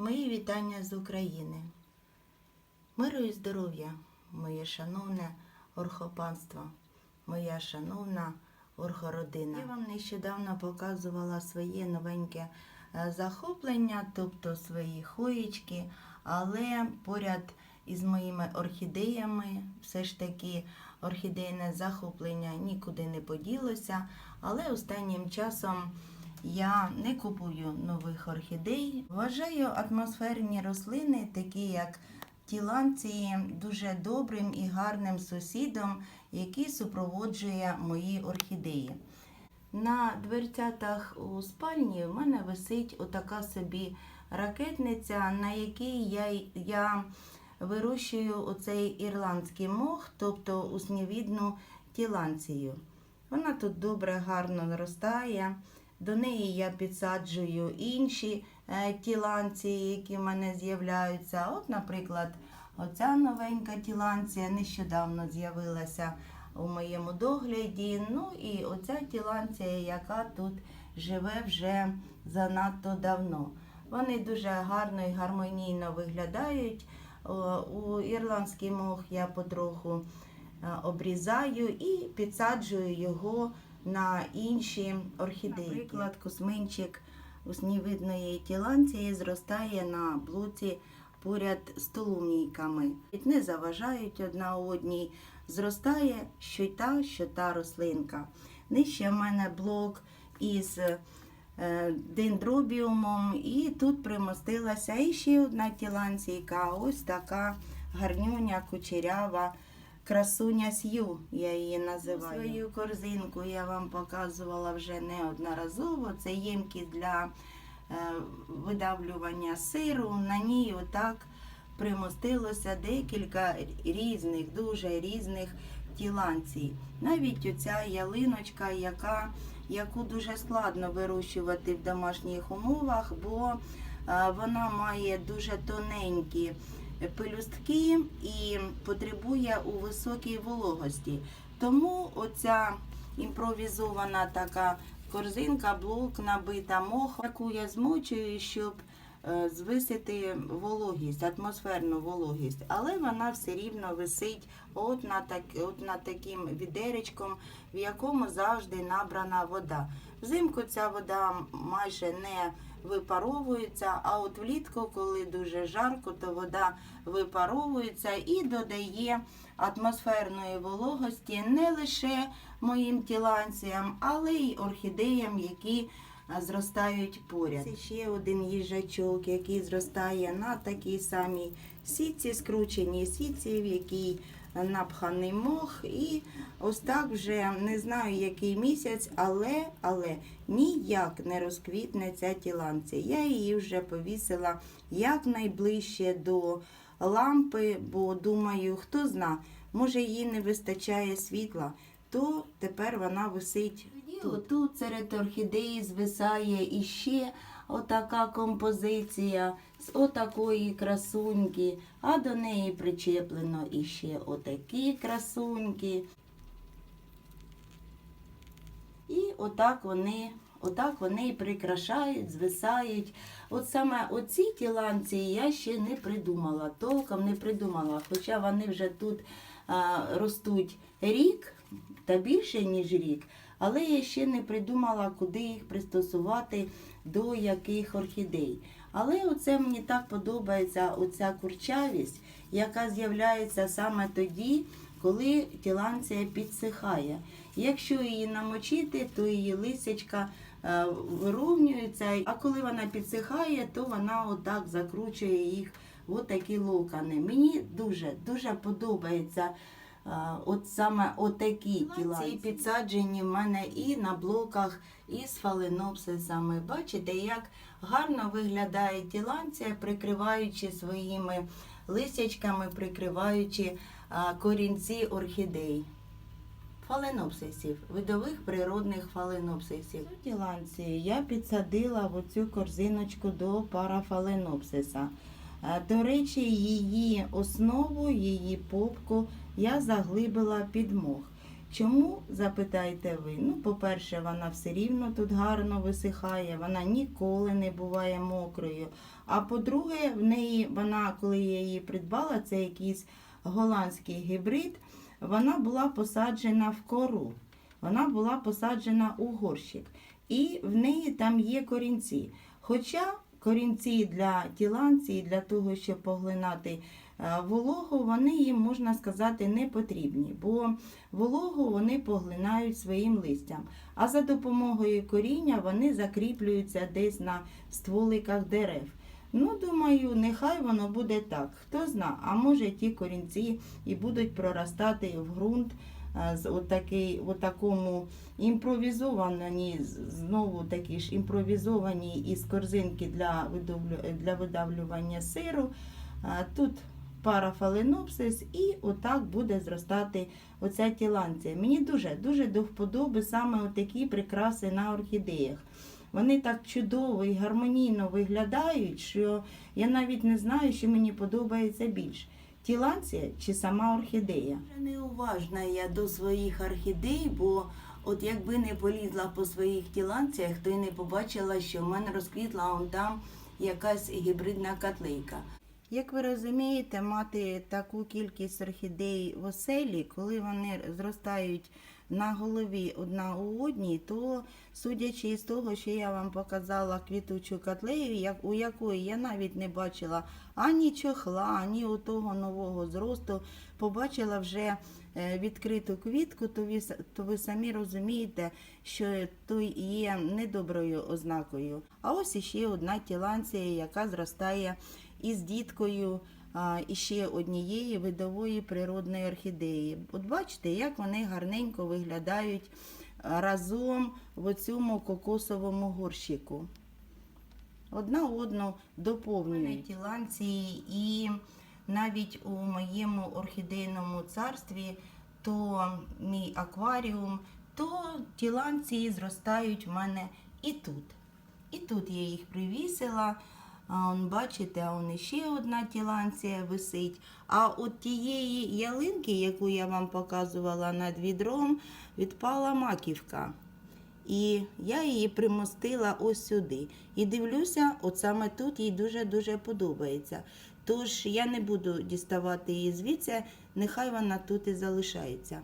Мої вітання з України. Миру і здоров'я, моє шановне орхопанство, моя шановна орхородина. Я вам нещодавно показувала своє новеньке е, захоплення, тобто свої хоєчки, але поряд із моїми орхідеями все ж таки орхідейне захоплення нікуди не поділося, але останнім часом я не купую нових орхідей. Вважаю атмосферні рослини, такі як тіланції, дуже добрим і гарним сусідом, який супроводжує мої орхідеї. На дверцятах у спальні в мене висить отака собі ракетниця, на якій я, я вирощую оцей ірландський мох, тобто уснівідну тіланцію. Вона тут добре, гарно наростає. До неї я підсаджую інші е, тіланції, які в мене з'являються. От, наприклад, оця новенька тіланція нещодавно з'явилася у моєму догляді. Ну і оця тіланція, яка тут живе вже занадто давно. Вони дуже гарно і гармонійно виглядають. У ірландський мох я потроху е, обрізаю і підсаджую його на інші орхідеї. Наприклад, косминчик уснівидної тіланції зростає на блоці поряд з толумійками. Не заважають одна одній. Зростає що й та, що та рослинка. Нижче в мене блок із е, дендробіумом, і тут примостилася іще одна тіланційка, ось така гарнюня кучерява. Красуня Сью, я її називаю. Свою корзинку я вам показувала вже неодноразово. Це ємкість для е, видавлювання сиру. На ній отак примостилося декілька різних, дуже різних тіланцій. Навіть оця ялиночка, яка, яку дуже складно вирощувати в домашніх умовах, бо е, вона має дуже тоненькі пелюстки і потребує у високій вологості. Тому оця імпровізована така корзинка, блок набита мохом, яку я змочую, щоб е, звисити вологість, атмосферну вологість, але вона все рівно висить от на так, от на таким відеречком, в якому завжди набрана вода. Взимку ця вода майже не випаровується, а от влітку, коли дуже жарко, то вода випаровується і додає атмосферної вологості не лише моїм тіланціям, але й орхідеям, які зростають поряд. Це ще один їжачок, який зростає на такій самій сітці, скрученій сітці, в якій напханий мох. І ось так вже не знаю, який місяць, але, але ніяк не розквітне ця тіланція. Я її вже повісила якнайближче до лампи, бо думаю, хто зна, може їй не вистачає світла, то тепер вона висить. Тут, тут серед орхідеї звисає іще отака композиція з отакої красуньки, а до неї причеплено іще отакі красуньки. І отак вони, отак вони і прикрашають, звисають. От саме оці тіланці я ще не придумала, толком не придумала. Хоча вони вже тут а, ростуть рік та більше, ніж рік. Але я ще не придумала, куди їх пристосувати до яких орхідей. Але оце мені так подобається оця курчавість, яка з'являється саме тоді, коли тіланція підсихає. Якщо її намочити, то її лисячка е, вирівнюється, а коли вона підсихає, то вона отак закручує їх отакі локони. Мені дуже дуже подобається. От саме отакі тіла. Ці підсаджені в мене і на блоках, і з фаленопсисами. Бачите, як гарно виглядає тіланція, прикриваючи своїми лисячками, прикриваючи корінці орхідей. Фаленопсисів, видових природних фаленопсисів. Цю тіланцію я підсадила в оцю корзиночку до парафаленопсиса. Е, До речі, її основу, її попку я заглибила під мох. Чому запитаєте ви? Ну, по-перше, вона все рівно тут гарно висихає, вона ніколи не буває мокрою. А по-друге, в неї вона, коли я її придбала, це якийсь голландський гібрид, вона була посаджена в кору. Вона була посаджена у горщик. І в неї там є корінці. Хоча корінці для тіланці, для того, щоб поглинати вологу, вони їм, можна сказати, не потрібні, бо вологу вони поглинають своїм листям. А за допомогою коріння вони закріплюються десь на стволиках дерев. Ну, думаю, нехай воно буде так. Хто зна, а може ті корінці і будуть проростати в ґрунт е, з отакий, отакому імпровізовані, знову такі ж імпровізовані із корзинки для, видавлювання сиру. Тут парафаленопсис і отак буде зростати оця тіланція. Мені дуже дуже до вподоби саме такі прикраси на орхідеях. Вони так чудово і гармонійно виглядають, що я навіть не знаю, що мені подобається більше. Тіланція чи сама орхідея. Неуважна я до своїх орхідей, бо от якби не полізла по своїх тіланціях, то й не побачила, що в мене розквітла он там якась гібридна котлейка. Як ви розумієте, мати таку кількість орхідей в оселі, коли вони зростають на голові одна у одній, то судячи із того, що я вам показала квітучу котлею, у якої я навіть не бачила ані чохла, ані отого нового зросту, побачила вже е, відкриту квітку, то ви, то ви самі розумієте, що то є недоброю ознакою. А ось іще одна тіланція, яка зростає із діткою а, іще однієї видової природної орхідеї. От бачите, як вони гарненько виглядають разом в цьому кокосовому горщику. Одна одну доповнюють тіланції і навіть у моєму орхідейному царстві, то мій акваріум, то тіланції зростають в мене і тут. І тут я їх привісила. А он, бачите, а он ще одна тіланція висить. А от тієї ялинки, яку я вам показувала над відром, відпала маківка. І я її примостила ось сюди. І дивлюся, от саме тут їй дуже-дуже подобається. Тож я не буду діставати її звідси, нехай вона тут і залишається.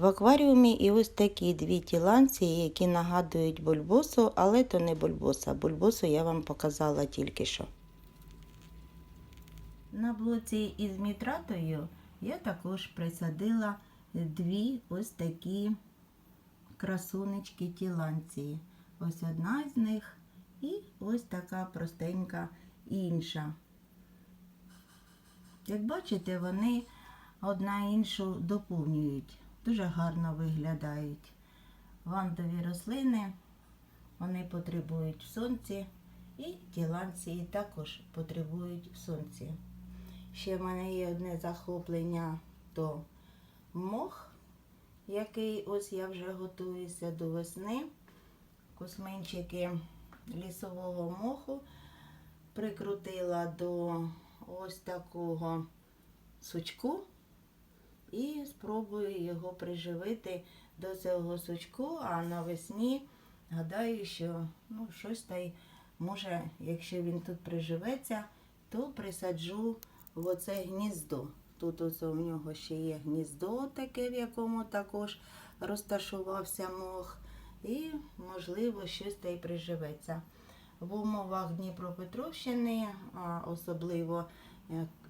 В акваріумі і ось такі дві тіланці, які нагадують бульбосу, але то не бульбоса. Бульбосу я вам показала тільки що. На блоці із мітратою я також присадила дві ось такі красунечки тіланції. Ось одна з них і ось така простенька інша. Як бачите, вони одна іншу доповнюють. Дуже гарно виглядають. Вандові рослини, вони потребують сонці, і тіланції також потребують в сонці. Ще в мене є одне захоплення то мох, який ось я вже готуюся до весни. Косминчики лісового моху прикрутила до ось такого сучку і спробую його приживити до цього сучку, а навесні гадаю, що ну, щось та й може, якщо він тут приживеться, то присаджу в оце гніздо. Тут ось у нього ще є гніздо таке, в якому також розташувався мох. І, можливо, щось та й приживеться. В умовах Дніпропетровщини, а особливо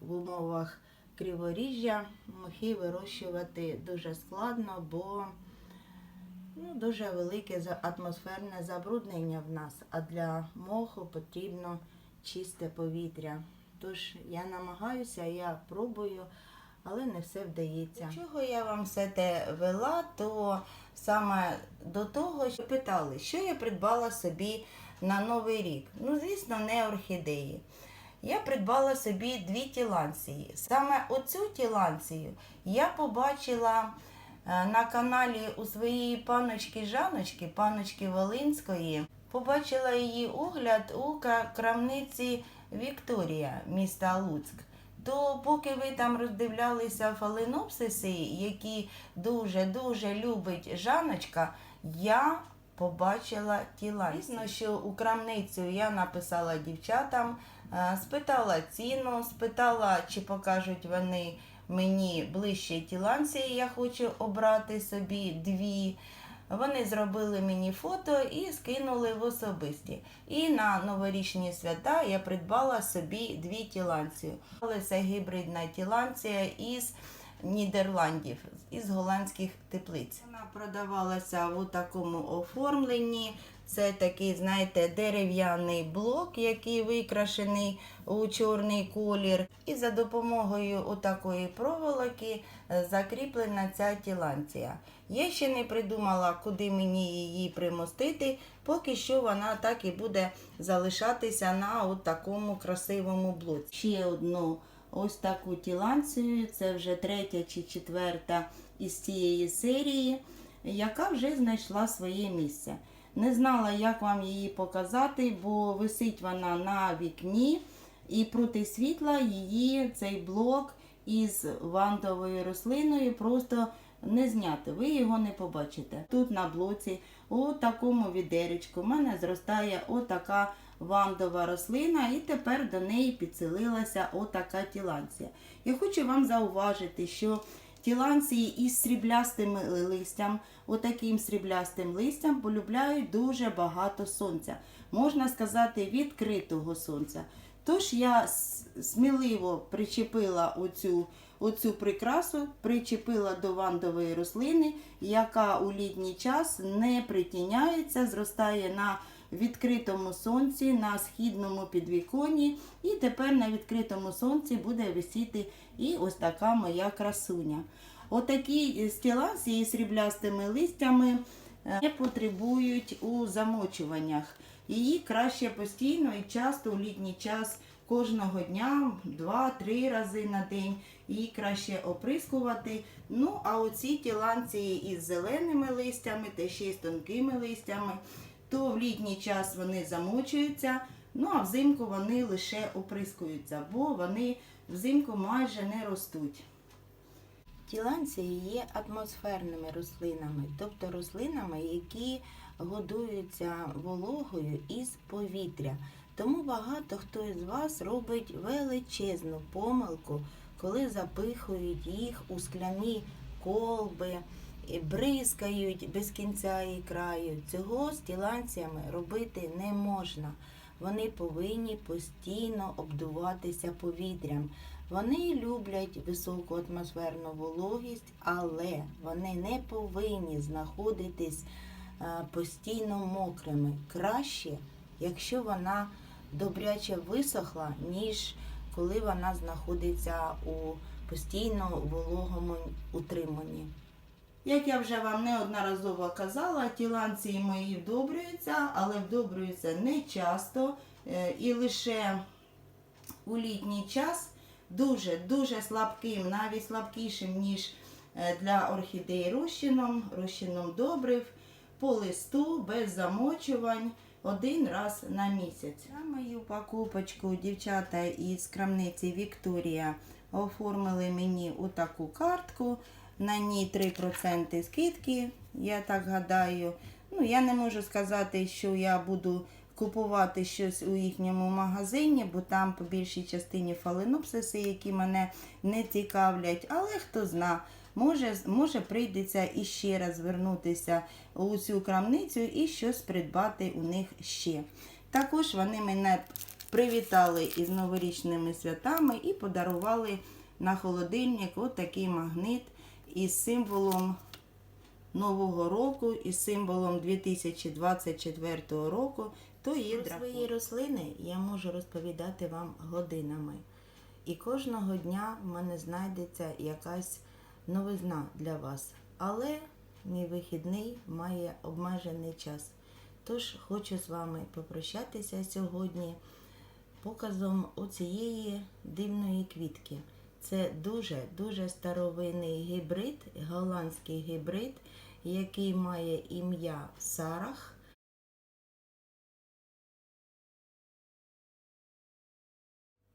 в умовах Криворіжжя, мохи вирощувати дуже складно, бо ну, дуже велике атмосферне забруднення в нас, а для моху потрібно чисте повітря. Тож я намагаюся, я пробую, але не все вдається. До чого я вам все те вела, то саме до того, що питали, що я придбала собі на Новий рік. Ну, звісно, не орхідеї. Я придбала собі дві тіланції. Саме оцю тіланцію я побачила е, на каналі у своєї паночки Жаночки, паночки Волинської. Побачила її огляд у крамниці Вікторія міста Луцьк, то поки ви там роздивлялися фаленопсиси, які дуже-дуже любить Жаночка, я побачила тіла. Звісно, що у крамницю я написала дівчатам, спитала ціну, спитала, чи покажуть вони мені ближче тіланції, я хочу обрати собі дві. Вони зробили мені фото і скинули в особисті. І на новорічні свята я придбала собі дві тіланції. Але це гібридна тіланція із Нідерландів, із голландських теплиць. Вона продавалася у такому оформленні. Це такий, знаєте, дерев'яний блок, який викрашений у чорний колір. І за допомогою отакої проволоки е, закріплена ця тіланція. Я ще не придумала, куди мені її примостити, поки що вона так і буде залишатися на такому красивому блоці. Ще одну ось таку тіланцію, це вже третя чи четверта із цієї серії, яка вже знайшла своє місце. Не знала, як вам її показати, бо висить вона на вікні, і проти світла її цей блок із вандовою рослиною просто не зняти. Ви його не побачите. Тут на блоці, у такому відеречку, в мене зростає отака вандова рослина, і тепер до неї підселилася отака тіланція. Я хочу вам зауважити, що тіланції із сріблястим листям, отаким сріблястим листям, полюбляють дуже багато сонця. Можна сказати, відкритого сонця. Тож я сміливо причепила оцю, оцю прикрасу, причепила до вандової рослини, яка у літній час не притіняється, зростає на відкритому сонці, на східному підвіконні. І тепер на відкритому сонці буде висіти і ось така моя красуня. Отакі стіланці із сріблястими листями е, не потребують у замочуваннях. Її краще постійно і часто у літній час кожного дня, два-три рази на день. Її краще оприскувати. Ну, а оці тіланції із зеленими листями та ще й з тонкими листями, то в літній час вони замочуються, ну а взимку вони лише оприскуються, бо вони взимку майже не ростуть. Тіланції є атмосферними рослинами, тобто рослинами, які годуються вологою із повітря. Тому багато хто із вас робить величезну помилку, коли запихують їх у скляні колби, бризкають без кінця і краю. Цього з тіланціями робити не можна. Вони повинні постійно обдуватися повітрям. Вони люблять високу атмосферну вологість, але вони не повинні знаходитись е, постійно мокрими. Краще, якщо вона добряче висохла, ніж коли вона знаходиться у постійно вологому утриманні. Як я вже вам неодноразово казала, тіланції мої вдобрюються, але вдобрюються не часто е, і лише у літній час дуже-дуже слабким, навіть слабкішим, ніж е, для орхідеї розчином, розчином добрив, по листу, без замочувань, один раз на місяць. На мою покупочку дівчата із крамниці Вікторія оформили мені отаку картку. На ній 3% скидки, я так гадаю. Ну, я не можу сказати, що я буду купувати щось у їхньому магазині, бо там по більшій частині фаленопсиси, які мене не цікавлять. Але хто зна, може, може прийдеться іще раз звернутися у цю крамницю і щось придбати у них ще. Також вони мене привітали із новорічними святами і подарували на холодильник отакий магнит із символом Нового року, із символом 2024 року, то є Про свої рослини я можу розповідати вам годинами. І кожного дня в мене знайдеться якась новизна для вас. Але мій вихідний має обмежений час. Тож хочу з вами попрощатися сьогодні показом оцієї дивної квітки. Це дуже-дуже старовинний гібрид, голландський гібрид, який має ім'я Сарах.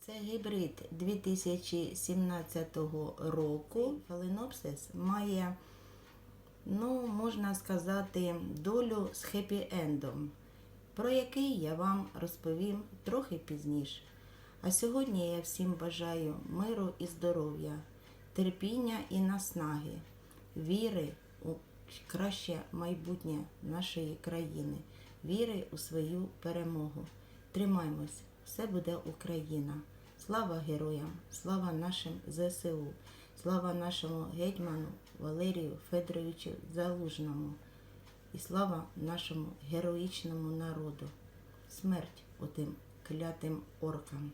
Це гібрид 2017 року. Фаленопсис має, ну, можна сказати, долю з хеппі-ендом, про який я вам розповім трохи пізніше. А сьогодні я всім бажаю миру і здоров'я, терпіння і наснаги, віри у краще майбутнє нашої країни, віри у свою перемогу. Тримаймось, все буде Україна. Слава героям, слава нашим ЗСУ, слава нашому гетьману Валерію Федоровичу Залужному і слава нашому героїчному народу. Смерть отим клятим оркам.